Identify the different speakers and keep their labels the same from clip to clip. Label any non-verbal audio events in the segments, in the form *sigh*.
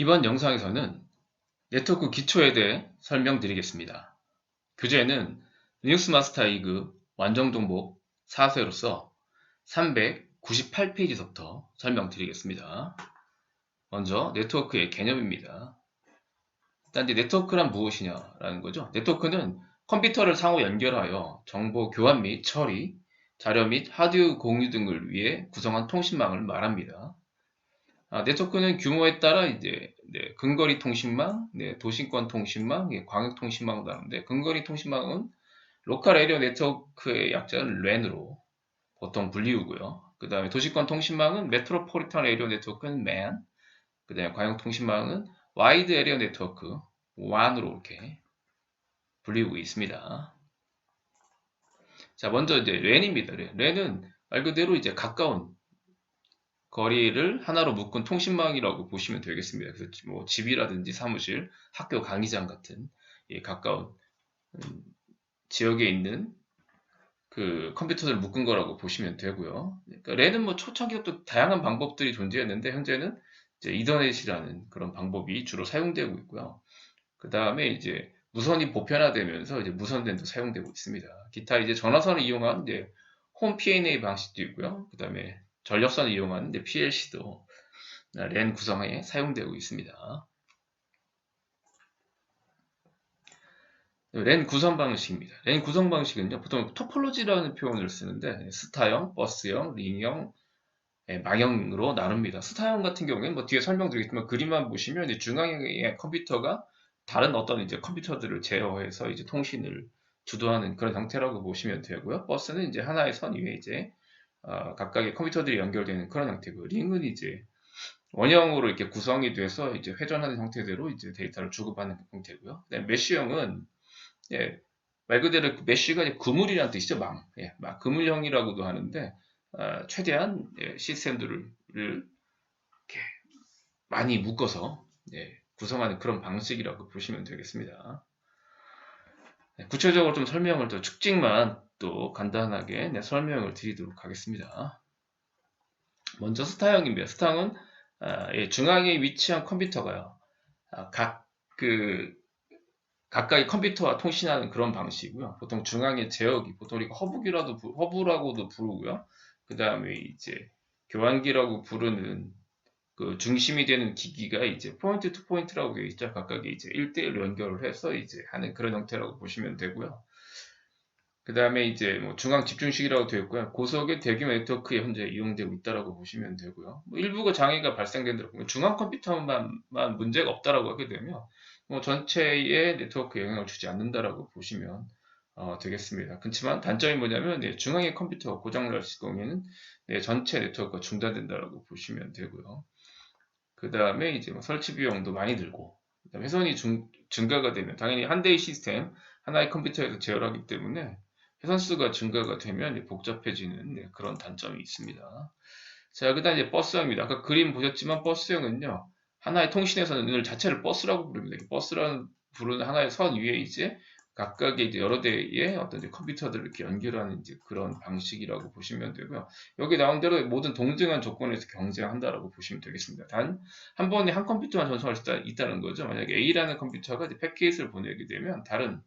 Speaker 1: 이번 영상에서는 네트워크 기초에 대해 설명드리겠습니다. 교재는 리눅스 마스터 2급 완전정복 4세로서 398페이지서부터 설명드리겠습니다. 먼저 네트워크의 개념입니다. 일단 네트워크란 무엇이냐라는 거죠. 네트워크는 컴퓨터를 상호 연결하여 정보 교환 및 처리, 자료 및 하드웨어 공유 등을 위해 구성한 통신망을 말합니다. 아, 네트워크는 규모에 따라 이제 네, 근거리 통신망, 네, 도시권 통신망, 예, 광역 통신망 나오는데 근거리 통신망은 로컬 에리어 네트워크의 약자는 LAN으로 보통 불리우고요. 그 다음에 도시권 통신망은 메트로폴리탄 에리어 네트워크는 MAN, 그 다음에 광역 통신망은 와이드 에리어 네트워크 WAN으로 이렇게 불리우고 있습니다. 자, 먼저 이제 LAN입니다. LAN은 말 그대로 이제 가까운 거리를 하나로 묶은 통신망이라고 보시면 되겠습니다. 그래서 뭐 집이라든지 사무실, 학교 강의장 같은 예, 가까운 음, 지역에 있는 그 컴퓨터들을 묶은 거라고 보시면 되고요. 그러니까 랜은 뭐 초창기부터 다양한 방법들이 존재했는데 현재는 이제 이더넷이라는 그런 방법이 주로 사용되고 있고요. 그 다음에 이제 무선이 보편화되면서 이제 무선랜도 사용되고 있습니다. 기타 이제 전화선을 이용한 이제 홈 P&A 방식도 있고요. 그 다음에 전력선을 이용하는 PLC도 랜 구성에 사용되고 있습니다. 랜 구성 방식입니다. 랜 구성 방식은요, 보통 토폴로지라는 표현을 쓰는데 스타형, 버스형, 링형, 예, 망형으로 나눕니다. 스타형 같은 경우에는 뭐 뒤에 설명드리겠지만 그림만 보시면 중앙의 컴퓨터가 다른 어떤 이제 컴퓨터들을 제어해서 이제 통신을 주도하는 그런 형태라고 보시면 되고요. 버스는 이제 하나의 선 위에 이제 어, 각각의 컴퓨터들이 연결되는 그런 형태고 링은 이제 원형으로 이렇게 구성이 돼서 이제 회전하는 형태대로 이제 데이터를 주고받는 형태고요. 메쉬형은 예, 말 그대로 그 메쉬가 이제 그물이라는 뜻이죠, 망. 예, 막 그물형이라고도 하는데 어, 최대한 예, 시스템들을 이렇게 많이 묶어서 예, 구성하는 그런 방식이라고 보시면 되겠습니다. 네, 구체적으로 좀 설명을 더 축직만 또 간단하게 네, 설명을 드리도록 하겠습니다. 먼저 스타형입니다. 스타형은 아, 예, 중앙에 위치한 컴퓨터가요. 아, 각그 각각의 컴퓨터와 통신하는 그런 방식이고요. 보통 중앙의 제어기, 보통 우리가 허브기라도 허브라고도 부르고요. 그 다음에 이제 교환기라고 부르는 그 중심이 되는 기기가 이제 포인트 투 포인트라고 되어 있죠. 각각의 이제 1대1로 연결을 해서 이제 하는 그런 형태라고 보시면 되고요. 그 다음에 이제 뭐 중앙 집중식이라고 되어 있고요. 고속의 대규모 네트워크에 현재 이용되고 있다라고 보시면 되고요. 뭐 일부가 장애가 발생된다고 보면 중앙 컴퓨터만 문제가 없다라고 하게 되면 뭐 전체의 네트워크에 영향을 주지 않는다라고 보시면 어, 되겠습니다. 그렇지만 단점이 뭐냐면 네, 중앙의 컴퓨터가 고장날 경우에는 네, 전체 네트워크가 중단된다라고 보시면 되고요. 그 다음에 이제 뭐 설치 비용도 많이 들고 회선이 중, 증가가 되면 당연히 한 대의 시스템 하나의 컴퓨터에서 제어하기 때문에 회선 수가 증가가 되면 복잡해지는 네, 그런 단점이 있습니다. 자, 그 다음 이제 버스형입니다. 아까 그림 보셨지만 버스형은요, 하나의 통신에서는 늘 자체를 버스라고 부릅니다. 버스라는 부르는 하나의 선 위에 이제 각각의 이제 여러 대의 어떤 이제 컴퓨터들을 이렇게 연결하는 이제 그런 방식이라고 보시면 되고요. 여기 나온 대로 모든 동등한 조건에서 경쟁한다라고 보시면 되겠습니다. 단 한 번에 한 컴퓨터만 전송할 수 있다 는 거죠. 만약에 A라는 컴퓨터가 이제 패킷을 보내게 되면 다른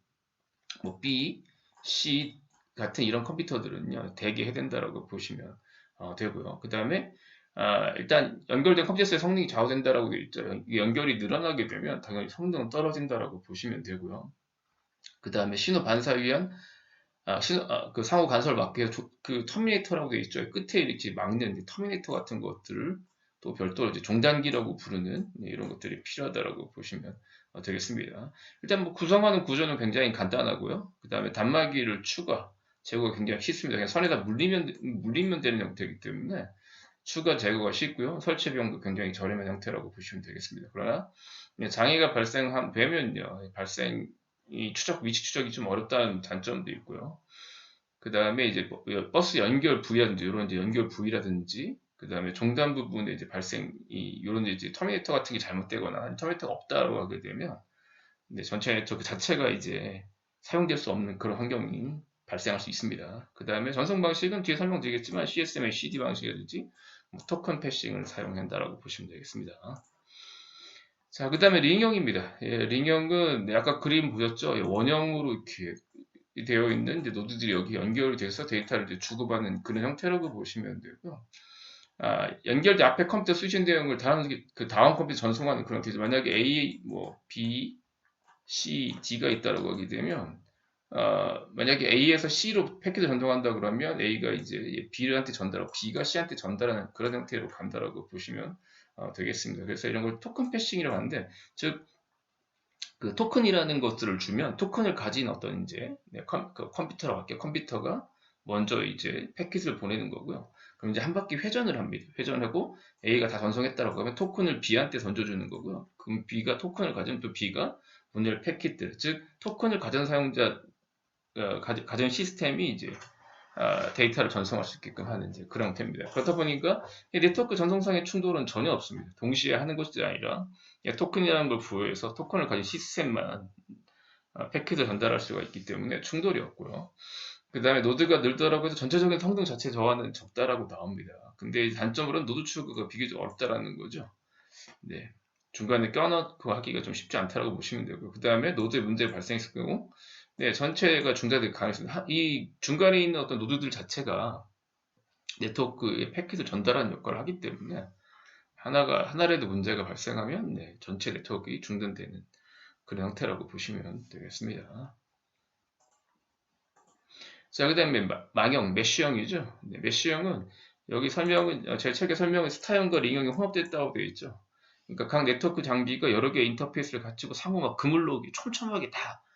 Speaker 1: 뭐 B, C 같은 이런 컴퓨터들은요 대기 해된다라고 보시면 어, 되고요. 그 다음에 아, 일단 연결된 컴퓨터의 성능이 좌우된다라고 되어 있죠. 연결이 늘어나게 되면 당연히 성능은 떨어진다라고 보시면 되고요. 그 다음에 신호 반사 위한 아, 신호, 아, 그 상호 간섭을 막기 위해서 그 터미네이터라고 되어 있죠. 끝에 이렇게 막는 터미네이터 같은 것들을 또 별도로 이제 종단기라고 부르는 네, 이런 것들이 필요하다라고 보시면 어, 되겠습니다. 일단 뭐 구성하는 구조는 굉장히 간단하고요. 그 다음에 단말기를 추가, 제거가 굉장히 쉽습니다. 그냥 선에다 물리면, 물리면 되는 형태이기 때문에 추가 제거가 쉽고요. 설치 비용도 굉장히 저렴한 형태라고 보시면 되겠습니다. 그러나 장애가 발생되면요. 발생 이 추적 위치 추적이 좀 어렵다는 단점도 있고요. 그 다음에 이제 뭐, 버스 연결 부위라든지 이런 이제 연결 부위라든지 그 다음에 종단 부분에 이제 발생 이 이런 이제 터미네이터 같은 게 잘못되거나 터미네이터가 없다고 하게 되면 전체 네트워크 자체가 이제 사용될 수 없는 그런 환경이 발생할 수 있습니다. 그 다음에 전송 방식은 뒤에 설명드리겠지만 CSMA CD 방식이라든지 뭐 토큰 패싱을 사용한다라고 보시면 되겠습니다. 자, 그 다음에 링형입니다. 예, 링형은 네, 아까 그림 보셨죠? 예, 원형으로 이렇게 되어 있는 이제 노드들이 여기 연결이 돼서 데이터를 이제 주고받는 그런 형태라고 보시면 되고요. 아, 연결된 앞에 컴퓨터 수신 내용을 다른 그 다음 컴퓨터 전송하는 그런 형태죠. 만약에 A, 뭐 B, C, D가 있다라고 하게 되면 어, 만약에 A에서 C로 패킷을 전송한다 그러면 A가 이제 B한테 전달하고 B가 C한테 전달하는 그런 형태로 간다라고 보시면 어, 되겠습니다. 그래서 이런 걸 토큰 패싱이라고 하는데 즉 그 토큰이라는 것들을 주면 토큰을 가진 어떤 이제 네, 컴, 그 컴퓨터라고 할게요. 컴퓨터가 먼저 이제 패킷을 보내는 거고요. 그럼 이제 한 바퀴 회전을 합니다. 회전하고 A가 다 전송했다라고 하면 토큰을 B한테 던져주는 거고요. 그럼 B가 토큰을 가지면 또 B가 분열 패킷들, 즉 토큰을 가진 사용자 어, 가- 가진 시스템이 이제 아, 데이터를 전송할 수 있게끔 하는 이제 그런 형태입니다. 그렇다 보니까 이 네트워크 전송상의 충돌은 전혀 없습니다. 동시에 하는 것이 아니라 이 토큰이라는 걸 부여해서 토큰을 가진 시스템만 아, 패킷을 전달할 수가 있기 때문에 충돌이 없고요. 그 다음에 노드가 늘더라고 해서 전체적인 성능 자체 저하는 적다라고 나옵니다. 근데 이 단점으로는 노드 추가가 비교적 어렵다라는 거죠. 네. 중간에 껴넣고 하기가 좀 쉽지 않다라고 보시면 되고요. 그 다음에 노드에 문제가 발생했을 경우 네, 전체가 중단될 가능성이 하- 이 중간에 있는 어떤 노드들 자체가 네트워크의 패킷을 전달하는 역할을 하기 때문에 하나가 하나라도 문제가 발생하면 네, 전체 네트워크가 중단되는 그런 형태라고 보시면 되겠습니다. 자, 그 다음에 망형, 메쉬형이죠. 네, 메쉬형은 여기 설명은 어, 제 책의 설명은 스타형과 링형이 혼합됐다고 되어 있죠. 그러니까 각 네트워크 장비가 여러 개의 인터페이스를 갖추고 상호 막 그물로 촘촘하게 다 아,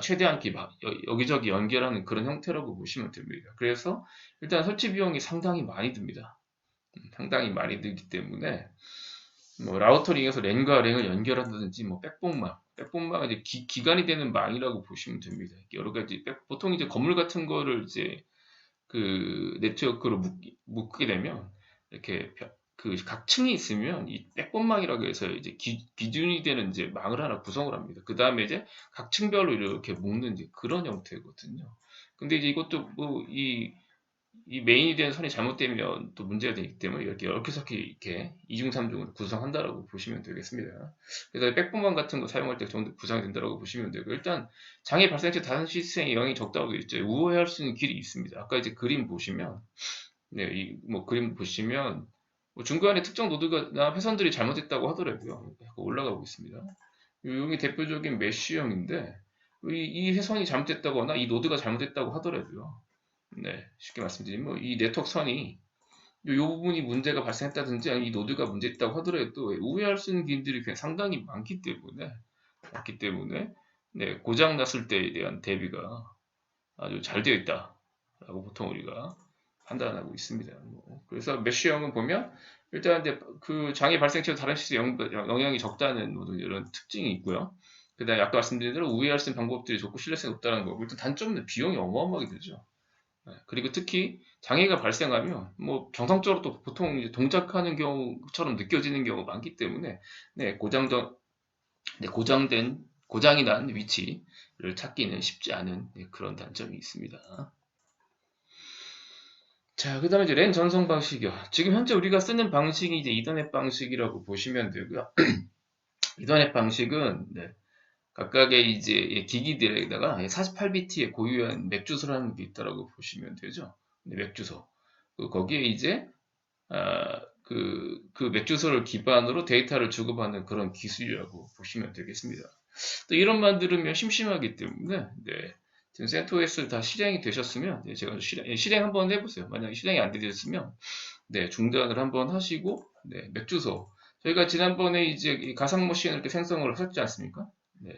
Speaker 1: 최대한 기- 막 여- 여기저기 연결하는 그런 형태라고 보시면 됩니다. 그래서 일단 설치 비용이 상당히 많이 듭니다. 음, 상당히 많이 들기 때문에 뭐 라우터 링에서 랜과 랭을 연결한다든지 뭐 백봉망, 백봉망은 이제 기, 기간이 되는 망이라고 보시면 됩니다. 여러 가지 백- 보통 이제 건물 같은 거를 이제 그 네트워크로 묶, 묶게 되면 이렇게 벼- 그 각 층이 있으면 이 백본망이라고 해서 이제 기, 기준이 되는 이제 망을 하나 구성을 합니다. 그 다음에 이제 각 층별로 이렇게 묶는 이제 그런 형태거든요. 근데 이제 이것도 뭐이 이 메인이 된 선이 잘못되면 또 문제가 되기 때문에 이렇게 이렇게 이렇게 이렇게 이중 삼중으로 구성한다라고 보시면 되겠습니다. 그래서 백본망 같은 거 사용할 때 정도 구성이 된다라고 보시면 되고 일단 장애 발생 시 다른 시스템에 영향이 적다고 되어 있죠. 우회할 수 있는 길이 있습니다. 아까 이제 그림 보시면 네, 이 뭐 그림 보시면 뭐 중간에 특정 노드가 회선들이 잘못됐다고 하더라고요. 올라가고 있습니다. 여기 대표적인 메쉬형인데 이, 이 회선이 잘못됐다거나 이 노드가 잘못됐다고 하더라고요. 네, 쉽게 말씀드리면 이 네트워크 선이 이 부분이 문제가 발생했다든지 아니면 이 노드가 문제 있다고 하더라도 우회할 수 있는 길들이 굉장히 상당히 많기 때문에 많기 때문에 네, 고장 났을 때에 대한 대비가 아주 잘 되어 있다라고 보통 우리가 판단하고 있습니다. 뭐, 그래서 메쉬형은 보면 일단 이제 그 장애 발생 시 다른 시스템 영- 영향이 적다는 뭐 이런 특징이 있고요. 그다음에 아까 말씀드린 대로 우회할 수 있는 방법들이 좋고 신뢰성이 높다는 거고 일단 단점은 비용이 어마어마하게 들죠. 네, 그리고 특히 장애가 발생하면 뭐 정상적으로 또 보통 이제 동작하는 경우처럼 느껴지는 경우가 많기 때문에 네, 고장전 네, 고장된 고장이 난 위치를 찾기는 쉽지 않은 네, 그런 단점이 있습니다. 자, 그 다음에 이제 랜 전송 방식이요. 지금 현재 우리가 쓰는 방식이 이제 이더넷 방식이라고 보시면 되고요. *clears throat* 이더넷 방식은 네, 각각의 이제 이 기기들에다가 48비트의 고유한 맥 주소라는 게 있다라고 보시면 되죠. 네, 맥 주소. 그 거기에 이제 아, 그, 그맥 주소를 기반으로 데이터를 주고받는 그런 기술이라고 보시면 되겠습니다. 또 이런만 들으면 심심하기 때문에 네, 지금 CentOS 다 실행이 되셨으면 네, 제가 실행, 예, 실행 한번 해보세요. 만약에 실행이 안 되셨으면 네, 중단을 한번 하시고 네, 맥 주소 저희가 지난번에 이제 이 가상 머신을 이렇게 생성을 하셨지 않습니까? 네.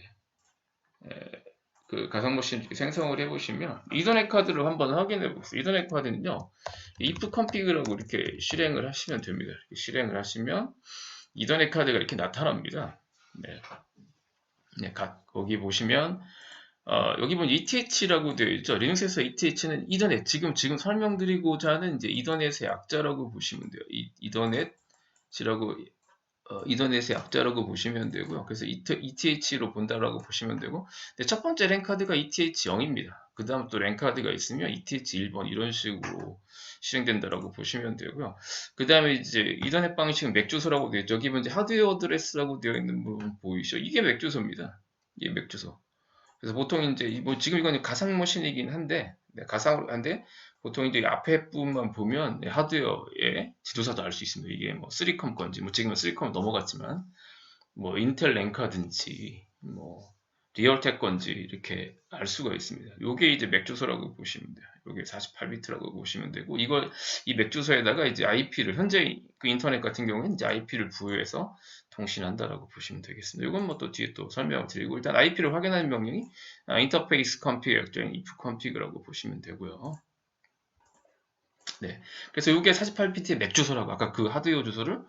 Speaker 1: 에, 그 가상 머신 이렇게 생성을 해보시면 이더넷 카드를 한번 확인해 보세요. 이더넷 카드는요, if config라고 이렇게 실행을 하시면 됩니다. 실행을 하시면 이더넷 카드가 이렇게 나타납니다. 네. 네, 가- 거기 보시면 어, 여기 보면 ETH라고 되어 있죠. 리눅스에서 ETH는 이더넷 지금 지금 설명드리고자 하는 이제 이더넷의 약자라고 보시면 돼요. 이, 이더넷이라고 어, 이더넷의 약자라고 보시면 되고요. 그래서 ETH로 본다라고 보시면 되고, 근데 첫 번째 랭카드가 ETH 0입니다. 그 다음 또 랭카드가 있으면 ETH 1번 이런 식으로 실행된다라고 보시면 되고요. 그 다음에 이제 이더넷 방식은 맥 주소라고 되어 있죠. 여기 이제 하드웨어 어드레스라고 되어 있는 부분 보이시죠? 이게 맥 주소입니다. 이게 맥 주소. 그래서 보통 이제 뭐 지금 이건 가상 머신이긴 한데 네, 가상으로 한데 보통 이제 앞에 부분만 보면 네, 하드웨어의 지도사도 알 수 있습니다. 이게 뭐 3컴 건지 뭐 지금은 3컴 넘어갔지만 뭐 인텔 랭카든지 뭐 리얼텍 건지 이렇게 알 수가 있습니다. 요게 이제 맥 주소라고 보시면 돼요. 요게 48비트라고 보시면 되고 이걸 이 맥 주소에다가 이제 IP를 현재 그 인터넷 같은 경우에는 이제 IP를 부여해서 통신한다라고 보시면 되겠습니다. 이건 뭐 또 뒤에 또 설명을 드리고 일단 IP를 확인하는 명령이 인터페이스 컴피그 약자인 if 컴피그라고 보시면 되고요. 네. 그래서 이게 48bt의 맥 주소라고 아까 그 하드웨어 주소를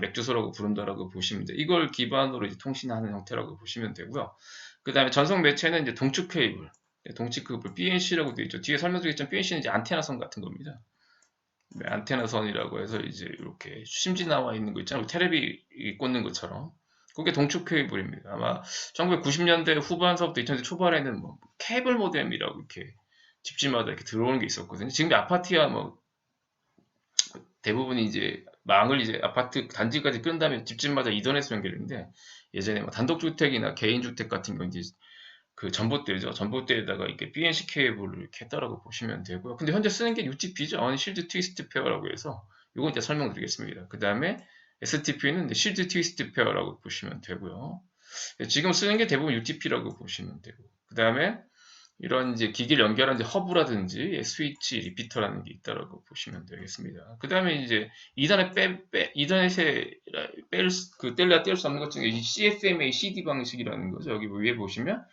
Speaker 1: 맥 주소라고 부른다라고 보시면 돼요. 이걸 기반으로 이제 통신하는 형태라고 보시면 되고요. 그 다음에 전송 매체는 이제 동축 케이블, 네, 동축 케이블 BNC라고 되어 있죠. 뒤에 설명드렸지만 BNC는 이제 안테나선 같은 겁니다. 네, 안테나 선이라고 해서 이제 이렇게 심지 나와 있는 거 있잖아요. 테레비 꽂는 것처럼. 그게 동축 케이블입니다. 아마 1990년대 후반서부터 2000년대 초반에는 뭐 케이블 모뎀이라고 이렇게 집집마다 이렇게 들어오는 게 있었거든요. 지금 아파트야 뭐 대부분이 이제 망을 이제 아파트 단지까지 끈 다음에 집집마다 이더넷 연결인데 예전에 뭐 단독주택이나 개인주택 같은 경우 이제 그 전봇대죠. 전봇대에다가 이렇게 BNC 케이블을 이렇게 했다라고 보시면 되고요. 근데 현재 쓰는 게 UTP죠. 언실드 트위스트 페어라고 해서 이건 이제 설명드리겠습니다. 그 다음에 STP는 실드 트위스트 페어라고 보시면 되고요. 지금 쓰는 게 대부분 UTP라고 보시면 되고 그 다음에 이런 이제 기기를 연결한 이제 허브라든지 스위치 리피터라는 게 있다라고 보시면 되겠습니다. 그 다음에 이제 이더넷 빼, 빼 이더넷에 뺄 그 뗄래야 뗄 수 없는 것 중에 CSMA CD 방식이라는 거죠. 여기 위에 보시면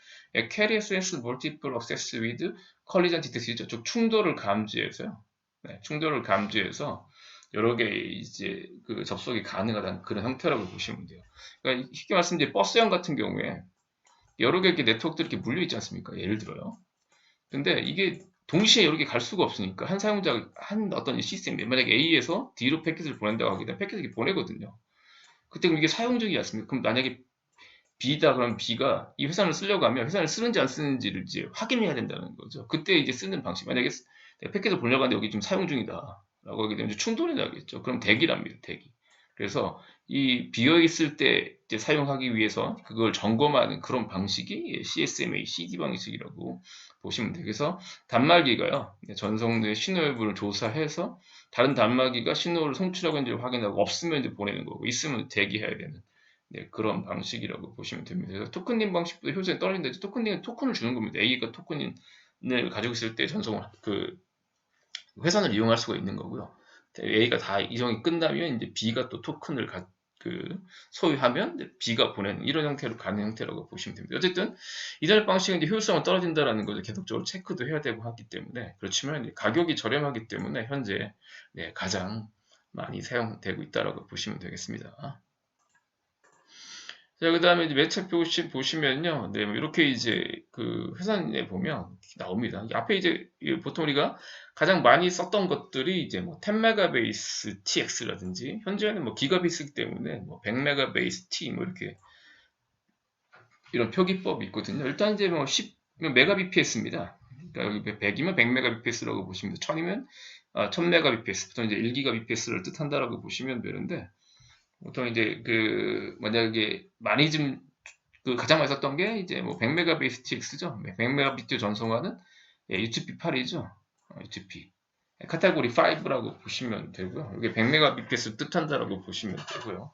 Speaker 1: Carrier Sense Multiple Access with Collision Detection 즉 충돌을 감지해서요. 네, 충돌을 감지해서 여러 개 이제 그 접속이 가능하다는 그런 형태라고 보시면 돼요. 그러니까 쉽게 말씀드리면 버스형 같은 경우에 여러 개 이렇게 네트워크들이 이렇게 물려 있지 않습니까? 예를 들어요. 근데 이게 동시에 여러 개 갈 수가 없으니까 한 사용자가 한 어떤 시스템, 만약에 A에서 D로 패킷을 보낸다고 하게 되면 패킷을 보내거든요. 그때 그럼 이게 사용 중이 었습니까 그럼 만약에 B다 그러면 B가 이 회선을 쓰려고 하면 회선을 쓰는지 안 쓰는지를 이제 확인해야 된다는 거죠. 그때 이제 쓰는 방식. 만약에 패킷을 보내려고 하는데 여기 지금 사용 중이다. 라고 하게 되면 충돌이 나겠죠. 그럼 대기랍니다. 대기. 그래서 이 비어 있을 때 사용하기 위해서 그걸 점검하는 그런 방식이 CSMA CD 방식이라고 보시면 돼요. 그래서 단말기가요 전송된 신호 여부를 조사해서 다른 단말기가 신호를 송출하고 있는지 확인하고 없으면 이제 보내는 거고 있으면 대기해야 되는 네, 그런 방식이라고 보시면 됩니다. 그래서 토큰링 방식도 효율성이 떨어진다. 토큰링은 토큰을 주는 겁니다. A가 토큰을 가지고 있을 때 전송을 그 회선을 이용할 수가 있는 거고요. A가 다 이정이 끝나면 이제 B가 또 토큰을 가, 그 소유하면 B가 보내는 이런 형태로 가는 형태라고 보시면 됩니다. 어쨌든 이달 방식은 이제 효율성은 떨어진다라는 것을 계속적으로 체크도 해야 되고 하기 때문에 그렇지만 가격이 저렴하기 때문에 현재 네, 가장 많이 사용되고 있다라고 보시면 되겠습니다. 자, 그 다음에 이제 매체 표시 보시면요. 네, 뭐 이렇게 이제 그 회사에 보면 나옵니다. 앞에 이제 보통 우리가 가장 많이 썼던 것들이 이제 뭐 10메가베이스 TX라든지 현재는 뭐 기가비스 때문에 뭐 100메가베이스 T 뭐 이렇게 이런 표기법이 있거든요. 일단 이제 뭐 10 메가bps입니다. 그러니까 여기 100이면 100메가bps라고 보시면 돼요. 1000이면 아, 1000메가bps, 보통 이제 1기가bps를 뜻한다라고 보시면 되는데 보통 이제 그 만약에 많이 좀 그 가장 많이 썼던 게 이제 뭐 100메가베이스 TX죠. 100메가비트 전송하는 예, UTP-8이죠. UTP. 카테고리 5라고 보시면 되고요. 이게 100메가비트를 뜻한다라고 보시면 되고요.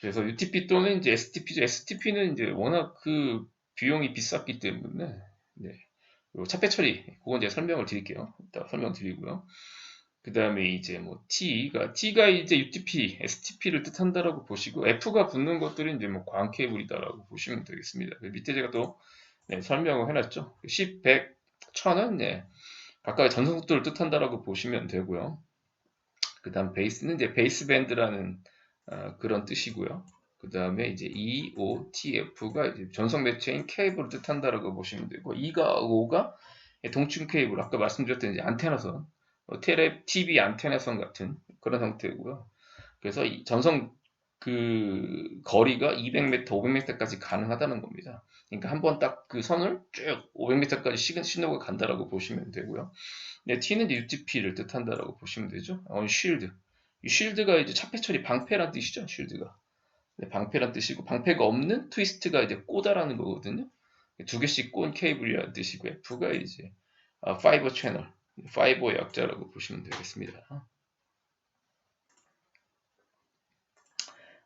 Speaker 1: 그래서 UTP 또는 이제 STP죠. STP는 이제 워낙 그 비용이 비쌌기 때문에 네. 차폐 처리 그건 이제 설명을 드릴게요. 이따 설명 드리고요. 그 다음에 이제 뭐 T가 T가 이제 UTP, STP를 뜻한다라고 보시고 F가 붙는 것들이 이제 뭐 광 케이블이다라고 보시면 되겠습니다. 그 밑에 제가 또 네, 설명을 해놨죠. 10, 100, 1000은 네, 각각의 전송 속도를 뜻한다라고 보시면 되고요. 그 다음 베이스는 이제 베이스밴드라는 어, 그런 뜻이고요. 그 다음에 이제 EOTF가 이제 전송 매체인 케이블을 뜻한다라고 보시면 되고 2가 5가 동충 케이블 아까 말씀드렸던 이제 안테나선 뭐 테레 TV 안테나선 같은 그런 형태고요. 그래서 전송 그 거리가 200m, 500m까지 가능하다는 겁니다. 그러니까 한 번 딱 그 선을 쭉 500m까지 시, 신호가 간다라고 보시면 되고요. 네, T는 UTP를 뜻한다라고 보시면 되죠. on shield. 이 shield가 이제 차폐 처리 방패란 뜻이죠. shield가. 네, 방패란 뜻이고 방패가 없는 트위스트가 이제 꼬다라는 거거든요. 두 개씩 꼰 케이블이라는 뜻이고 F가 이제 아, 파이버 채널, 파이버의 약자라고 보시면 되겠습니다.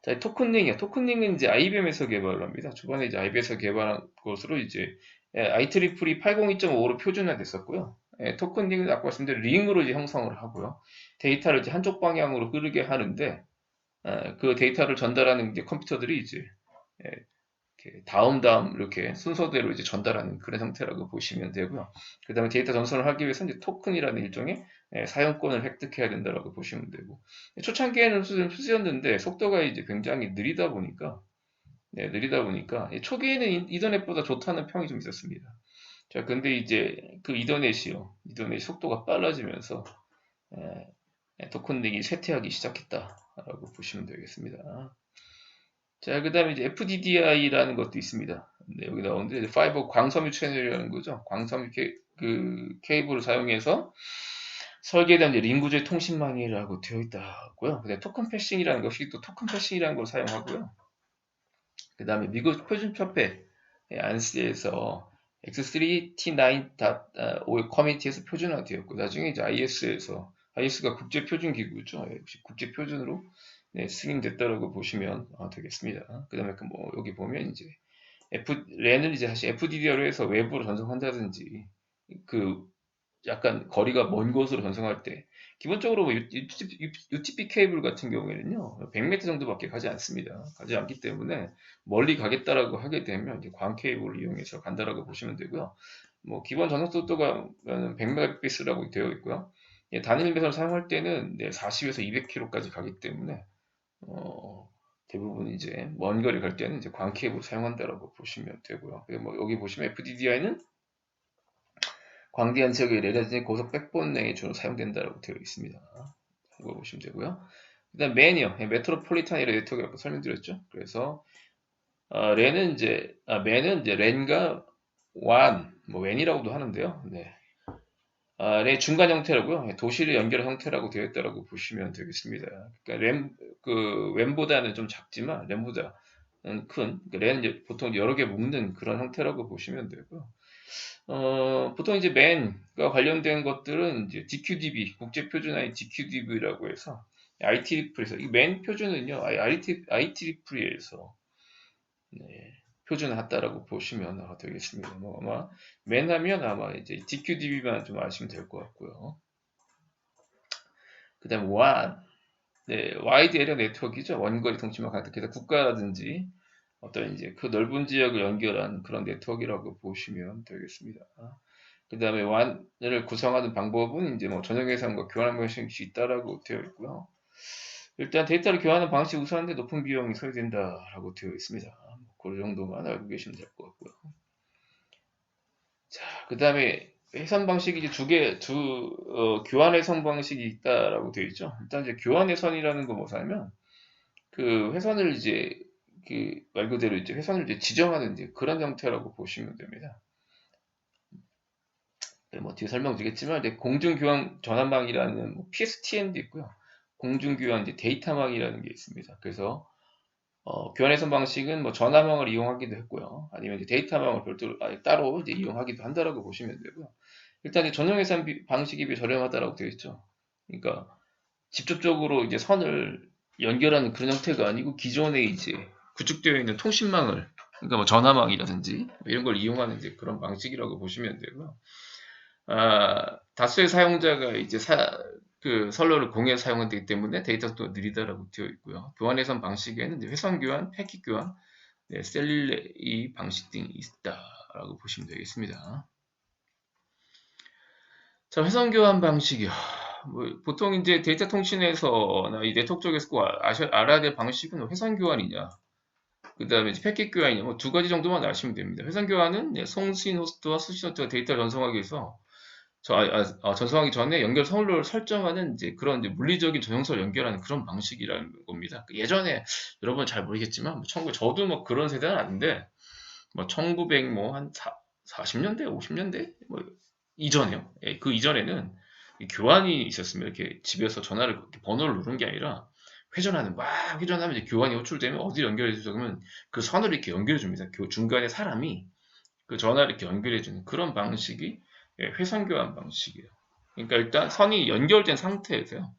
Speaker 1: 자, 토큰링이요. 토큰링은 이제 IBM에서 개발을 합니다. 초반에 이제 IBM에서 개발한 것으로 이제 IEEE 802.5로 표준화됐었고요. 예, 토큰링은 아까 말씀드린 링으로 이제 형성을 하고요. 데이터를 이제 한쪽 방향으로 흐르게 하는데 어, 그 데이터를 전달하는 이제 컴퓨터들이 이제 예, 이렇게 다음 다음 이렇게 순서대로 이제 전달하는 그런 형태라고 보시면 되고요. 그 다음에 데이터 전송을 하기 위해서 이제 토큰이라는 일종의 예, 사용권을 획득해야 된다라고 보시면 되고 초창기에는 수- 쓰였는데 속도가 이제 굉장히 느리다 보니까 네, 느리다 보니까 예, 초기에는 인- 이더넷보다 좋다는 평이 좀 있었습니다. 자, 근데 이제 그 이더넷이요, 이더넷 속도가 빨라지면서 예, 예, 토큰링이 쇠퇴하기 시작했다라고 보시면 되겠습니다. 자, 그 다음에 이제 FDDI라는 것도 있습니다. 네, 여기 나오는데, 파이버 광섬유 채널이라는 거죠. 광섬유 케, 그 케이블을 사용해서 설계된 이제 링 구조의 통신망이라고 되어 있다고요. 그 다음에 토큰 패싱이라는 것이 또 토큰 패싱이라는 걸 사용하고요. 그 다음에 미국 표준협회 안시에서 X3T9.5 커뮤니티에서 표준화되었고, 나중에 이제 IS에서, IS가 국제표준기구죠. 역시 국제표준으로 네, 승인됐다라고 보시면 아, 되겠습니다. 그 다음에 그뭐 여기 보면 이제 F, 랜을 이제 다시 FDDR로 해서 외부로 전송한다든지 그 약간 거리가 먼 곳으로 전송할 때 기본적으로 뭐 UTP, UTP 케이블 같은 경우에는요 100m 정도밖에 가지 않습니다. 가지 않기 때문에 멀리 가겠다라고 하게 되면 광 케이블을 이용해서 간다라고 보시면 되고요. 뭐 기본 전송 속도가 100mbps라고 되어 있고요. 예, 단일 배선을 사용할 때는 네, 40에서 200km까지 가기 때문에 어, 대부분 이제 먼 거리 갈 때는 이제 광 케이블 사용한다라고 보시면 되고요. 뭐 여기 보시면 FDDI는 광대한 지역의 레라진 고속 백본 랭에 주로 사용된다라고 되어 있습니다. 참고 보시면 되고요. 그다음 맨이요, 메트로폴리탄 에리어 네트워크라고 설명드렸죠. 그래서 어, 랜은 이제 아, 맨은 이제 랜과 완, 뭐 웬이라고도 하는데요. 네. 아, 랜 중간 형태라고요. 도시를 연결한 형태라고 되어 있다라고 보시면 되겠습니다. 그러니까 램, 그 웬보다는 좀 작지만 램보다 큰, 그러니까 이제 보통 여러 개 묶는 그런 형태라고 보시면 되고요. 어, 보통 이제 맨과 관련된 것들은 이제 DQDB, 국제표준화인 DQDB라고 해서 IT리플에서, 이맨 표준은요, IT리플에서 네, 표준화했다라고 보시면 아, 되겠습니다. 뭐 아마 맨 하면 아마 이제 DQDB만 좀 아시면 될 것 같고요. 그 다음 WAN, 네, 와이드 에리어 네트워크이죠. 원거리 통신망 게 국가라든지 어떤 이제 그 넓은 지역을 연결한 그런 네트워크라고 보시면 되겠습니다. 그 다음에 완을 구성하는 방법은 이제 뭐 전용 예산과 교환 방식이 있다라고 되어 있고요. 일단 데이터를 교환하는 방식 우선인데 높은 비용이 소요된다라고 되어 있습니다. 그 정도만 알고 계시면 될 것 같고요. 자, 그 다음에 해선 방식이 이제 두 개, 두, 어, 교환 해선 방식이 있다라고 되어 있죠. 일단 이제 교환 해선이라는 거 뭐냐면, 그 회선을 이제, 그, 말 그대로 이제 회선을 이제 지정하는 이제 그런 형태라고 보시면 됩니다. 네, 뭐 뒤에 설명드리겠지만, 이제 공중교환 전환망이라는 뭐 PSTN도 있고요. 공중교환 이제 데이터망이라는 게 있습니다. 그래서, 어, 교환해선 방식은 뭐 전화망을 이용하기도 했고요. 아니면 데이터망을 별도로 아니, 따로 이제 이용하기도 한다라고 보시면 되고요. 일단 이제 전용 예산 비- 방식이 비해 저렴하다라고 되어 있죠. 그러니까 직접적으로 이제 선을 연결하는 그런 형태가 아니고 기존에 이제 구축되어 있는 통신망을 그러니까 뭐 전화망이라든지 뭐 이런 걸 이용하는 이제 그런 방식이라고 보시면 되고요. 아, 다수의 사용자가 이제 사, 그 선로를 공유해서 사용하기 때문에 데이터도 느리다라고 되어 있고요. 교환해선 방식에는 회선 교환, 패킷 교환, 네, 셀릴레이 방식 등이 있다라고 보시면 되겠습니다. 자, 회선 교환 방식이요. 뭐, 보통 이제 데이터 통신에서나 이 네트워크 쪽에서 꼭 아셔, 알아야 될 방식은 회선 교환이냐, 그 다음에 패킷 교환이냐, 뭐 두 가지 정도만 아시면 됩니다. 회선 교환은 네, 송신 호스트와 수신 호스트가 데이터를 전송하기 위해서 저, 아, 아, 아, 전송하기 전에 연결 선로를 설정하는 이제 그런 이제 물리적인 전용선을 연결하는 그런 방식이라는 겁니다. 그 예전에 여러분 잘 모르겠지만 뭐 1900, 저도 뭐 그런 세대는 아닌데 뭐 1900 뭐 한 40년대, 50년대 뭐 이전에요. 예, 그 이전에는 이 교환이 있었으면 이렇게 집에서 전화를 번호를 누른 게 아니라 회전하는 막 회전하면 이제 교환이 호출되면 어디 연결해 주죠 그러면 그 선을 이렇게 연결해 줍니다. 그 중간에 사람이 그 전화를 이렇게 연결해 주는 그런 방식이 예, 회선 교환 방식이에요. 그러니까 일단 선이 연결된 상태에서요.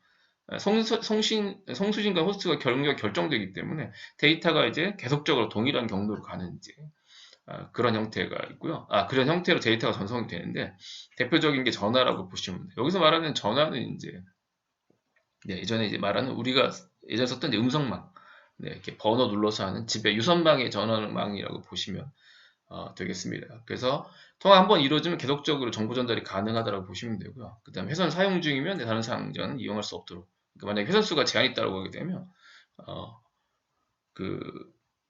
Speaker 1: 송, 송신, 송수신과 호스트가 경로가 결정되기 때문에 데이터가 이제 계속적으로 동일한 경로로 가는 이제 아, 그런 형태가 있고요. 아, 그런 형태로 데이터가 전송이 되는데 대표적인 게 전화라고 보시면 돼요. 여기서 말하는 전화는 이제 네, 예전에 이제 말하는 우리가 예전에 썼던 음성망, 네, 이렇게 번호 눌러서 하는 집에 유선망의 전화망이라고 보시면 어, 되겠습니다. 그래서 통화 한번 이루어지면 계속적으로 정보 전달이 가능하다고 보시면 되고요. 그 다음에 회선 사용 중이면 다른 사용자는 이용할 수 없도록. 그러니까 만약에 회선 수가 제한이 있다고 하게 되면 어, 그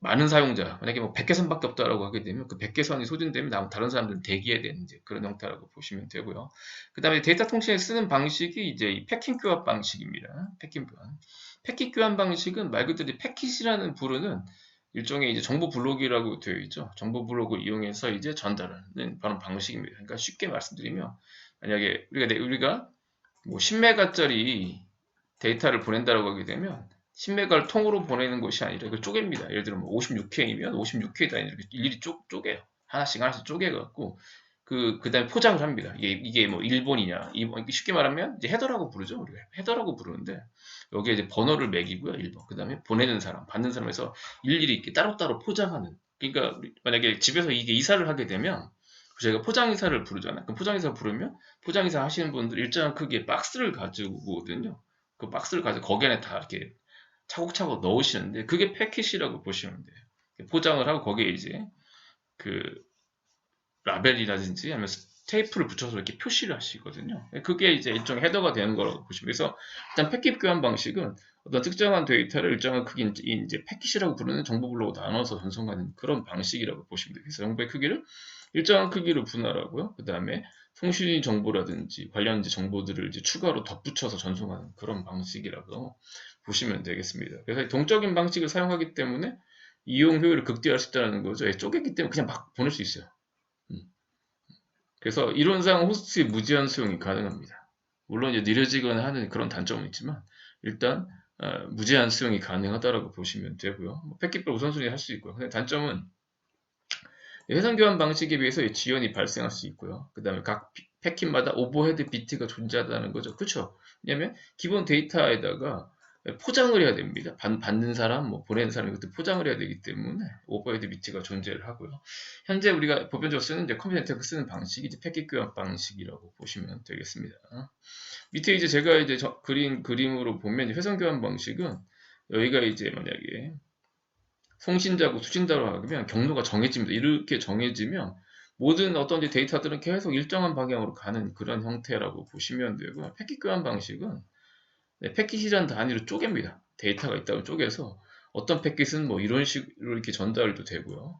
Speaker 1: 많은 사용자, 만약에 뭐 100개 선밖에 없다라고 하게 되면 그 100개 선이 소진되면 다른 사람들은 대기해야 되는 이제 그런 형태라고 보시면 되고요. 그 다음에 데이터 통신에 쓰는 방식이 이제 이 패킹 교환 방식입니다. 패킹 교환. 패킷 교환 방식은 말 그대로 패킷이라는 부르는 일종의 이제 정보 블록이라고 되어 있죠. 정보 블록을 이용해서 이제 전달하는 그런 방식입니다. 그러니까 쉽게 말씀드리면 만약에 우리가 우리가 뭐 10메가짜리 데이터를 보낸다라고 하게 되면 10메가를 통으로 보내는 것이 아니라 이걸 쪼갭니다. 예를 들어 뭐 56K이면 56K 단위로 일일이 쪼, 쪼개요. 하나씩 하나씩 쪼개갖고 그, 그 다음에 포장을 합니다. 이게, 이게 뭐 일본이냐. 쉽게 말하면 이제 헤더라고 부르죠. 우리가 헤더라고 부르는데 여기에 이제 번호를 매기고요. 1번. 그 다음에 보내는 사람, 받는 사람에서 일일이 이렇게 따로따로 포장하는. 그러니까 만약에 집에서 이게 이사를 하게 되면 저희가 포장이사를 부르잖아요. 그럼 포장이사 부르면 포장이사 하시는 분들 일정한 크기의 박스를 가지고 오거든요. 그 박스를 가지고 거기 안에 다 이렇게 차곡차곡 넣으시는데 그게 패킷이라고 보시면 돼요. 포장을 하고 거기에 이제 그 라벨이라든지 아니면 테이프를 붙여서 이렇게 표시를 하시거든요. 그게 이제 일종의 헤더가 되는 거라고 보시면 그래서 일단 패킷 교환 방식은 어떤 특정한 데이터를 일정한 크기 이제 패킷이라고 부르는 정보 블록으로 나눠서 전송하는 그런 방식이라고 보시면. 그래서 정보의 크기를 일정한 크기로 분할하고요. 그 다음에 통신 정보라든지 관련 정보들을 이제 추가로 덧붙여서 전송하는 그런 방식이라고 보시면 되겠습니다. 그래서 동적인 방식을 사용하기 때문에 이용 효율을 극대화할 수 있다는 거죠. 쪼개기 때문에 그냥 막 보낼 수 있어요. 음. 그래서 이론상 호스트의 무제한 수용이 가능합니다. 물론 이제 느려지거나 하는 그런 단점은 있지만 일단 어, 무제한 수용이 가능하다라고 보시면 되고요. 뭐 패킷별 우선순위 할 수 있고요. 근데 단점은 회선 교환 방식에 비해서 지연이 발생할 수 있고요. 그 다음에 각 패킷마다 오버헤드 비트가 존재하다는 거죠. 그렇죠? 왜냐하면 기본 데이터에다가 포장을 해야 됩니다. 받, 는 사람, 뭐 보내는 사람 이것도 포장을 해야 되기 때문에 오버헤드 비트가 존재를 하고요. 현재 우리가 보편적으로 쓰는 이제 컴퓨터 네트워크 쓰는 방식이 이제 패킷 교환 방식이라고 보시면 되겠습니다. 밑에 이제 제가 이제 저, 그린 그림으로 보면 회선 교환 방식은 여기가 이제 만약에 송신자고 수신자로 하면 경로가 정해집니다. 이렇게 정해지면 모든 어떤 데이터들은 계속 일정한 방향으로 가는 그런 형태라고 보시면 되고 패킷 교환 방식은 네, 패킷이라는 단위로 쪼갭니다. 데이터가 있다고 쪼개서 어떤 패킷은 뭐 이런 식으로 이렇게 전달도 되고요.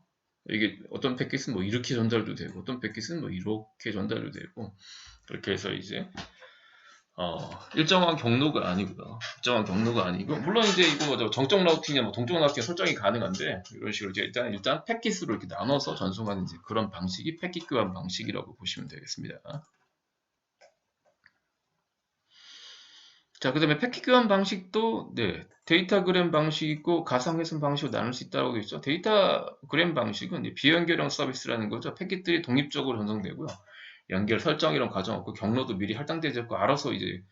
Speaker 1: 이게 어떤 패킷은 뭐 이렇게 전달도 되고 어떤 패킷은 뭐 이렇게 전달도 되고 그렇게 해서 이제 어, 일정한 경로가 아니고요. 일정한 경로가 아니고 물론 이제 이거 정적 라우팅이나 뭐 동적 라우팅 설정이 가능한데 이런 식으로 이제 일단 일단 패킷으로 이렇게 나눠서 전송하는 그런 방식이 패킷 교환 방식이라고 보시면 되겠습니다. 자, 그 다음에 패킷 교환 방식도, 네, 데이터그램 방식 있고, 가상회선 방식으로 나눌 수 있다고 되어 있죠. 데이터그램 방식은 비연결형 서비스라는 거죠. 패킷들이 독립적으로 전송되고요. 연결 설정 이런 과정 없고, 경로도 미리 할당되지 않고, 알아서 이제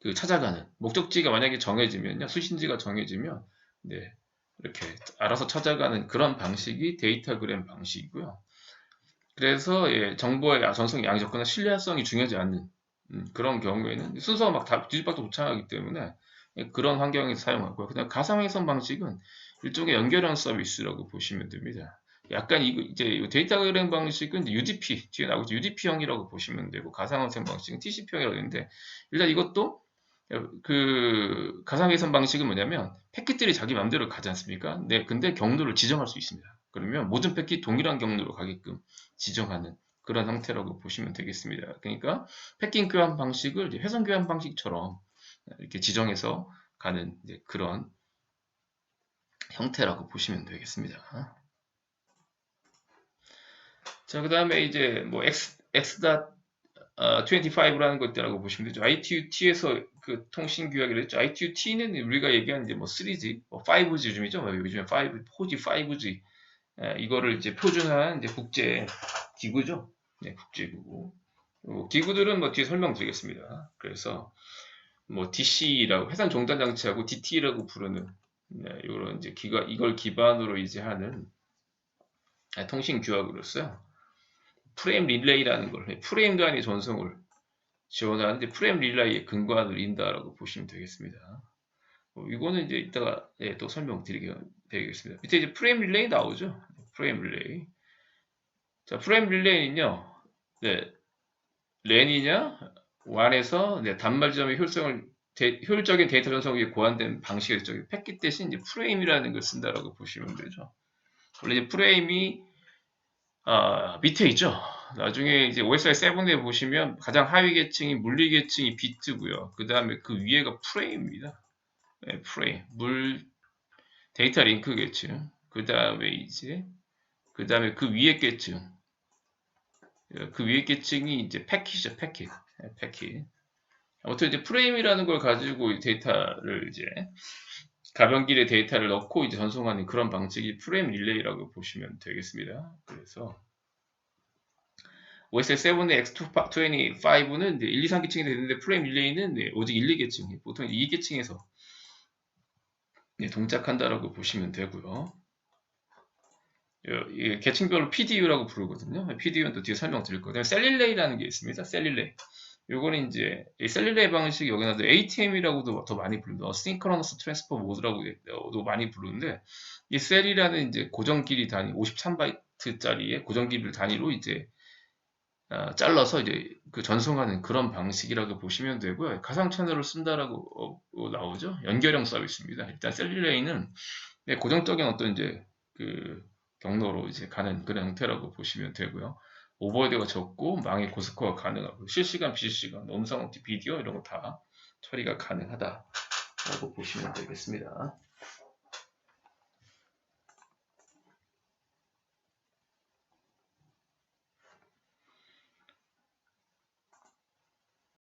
Speaker 1: 그 찾아가는, 목적지가 만약에 정해지면요. 수신지가 정해지면, 네, 이렇게 알아서 찾아가는 그런 방식이 데이터그램 방식이고요. 그래서 예, 정보의 전송 양이 적거나 신뢰성이 중요하지 않는 음, 그런 경우에는 순서가 막 다 뒤집박도 도착하기 때문에 그런 환경에서 사용하고요. 그다음 가상회선 방식은 일종의 연결형 서비스라고 보시면 됩니다. 약간 이거 이제 데이터 그램 방식은 UDP 뒤에 나오죠. UDP형이라고 보시면 되고 가상회선 방식은 TCP형이라고 하는데 일단 이것도 그 가상회선 방식은 뭐냐면 패킷들이 자기 마음대로 가지 않습니까? 네, 근데 경로를 지정할 수 있습니다. 그러면 모든 패킷 동일한 경로로 가게끔 지정하는 그런 형태라고 보시면 되겠습니다. 그러니까 패킹 교환 방식을 회선 교환 방식처럼 이렇게 지정해서 가는 그런 형태라고 보시면 되겠습니다. 자, 그 다음에 이제 뭐 x, x 25라는 것들라고 보시면 되죠. ITU-T에서 그 통신 규약을 했죠. ITU-T는 우리가 얘기하는 이제 뭐 3G, 뭐 5G 요즘이죠. 뭐 요즘에 5, 4G, 5G 에, 이거를 이제 표준화한 이제 국제 기구죠. 네, 국제 기구. 어, 기구들은 뭐 뒤에 설명드리겠습니다. 그래서 뭐 DC라고 회산 종단 장치하고 DT라고 부르는 네, 이런 이제 기가 이걸 기반으로 이제 하는 아, 통신 규약으로서요. 프레임 릴레이라는 걸 프레임 간의 전송을 지원하는데 프레임 릴레이의 근거를 인다라고 보시면 되겠습니다. 어, 이거는 이제 이따가 네, 또 설명드리게 되겠습니다. 밑에 이제 프레임 릴레이 나오죠. 프레임 릴레이. 자, 프레임 릴레이는요. 네, 랜이냐 완에서 네, 단말 지점의 효율성을 데, 효율적인 데이터 전송 위에 고안된 방식이죠. 패킷 대신 이제 프레임이라는 걸 쓴다라고 보시면 되죠. 원래 이제 프레임이 아, 밑에 있죠. 나중에 이제 OSI 7에 보시면 가장 하위 계층이 물리 계층이 비트고요. 그 다음에 그 위에가 프레임입니다. 네, 프레임. 물 데이터 링크 계층. 그 다음에 이제 그 다음에 그 위에 계층. 그 위에 계층이 이제 패킷이죠. 패킷. 네, 패킷. 아무튼 이제 프레임이라는 걸 가지고 데이터를 이제 가변길에 데이터를 넣고 이제 전송하는 그런 방식이 프레임 릴레이라고 보시면 되겠습니다. 그래서 OSL 7의 X25는 1, 2, 3계층이 되는데 프레임 릴레이는 네, 오직 1, 2계층, 보통 2계층에서 네, 동작한다라고 보시면 되고요. 계층별로 PDU라고 부르거든요. PDU는 또 뒤에 설명드릴 거예요. 셀릴레이라는 게 있습니다. 셀릴레이. 요거는 이제 셀룰레이 방식 여기나도 ATM이라고도 더 많이 부르는데 시ን크로너스 트랜스퍼 모드라고도 많이 부르는데 이 셀이라는 이제 고정 길이 단위 53바이트짜리의 고정 길이를 단위로 이제 어, 잘라서 이제 그 전송하는 그런 방식이라고 보시면 되고요. 가상 채널을 쓴다라고 어, 나오죠. 연결형 서비스입니다. 일단 셀룰레이는 고정적인 어떤 이제 그 경로로 이제 가는 그런 형태라고 보시면 되고요. 오버헤드가 적고 망의 고스코어가 가능하고 실시간, 비실시간, 음성, 비디오 이런 거 다 처리가 가능하다라고 보시면 되겠습니다.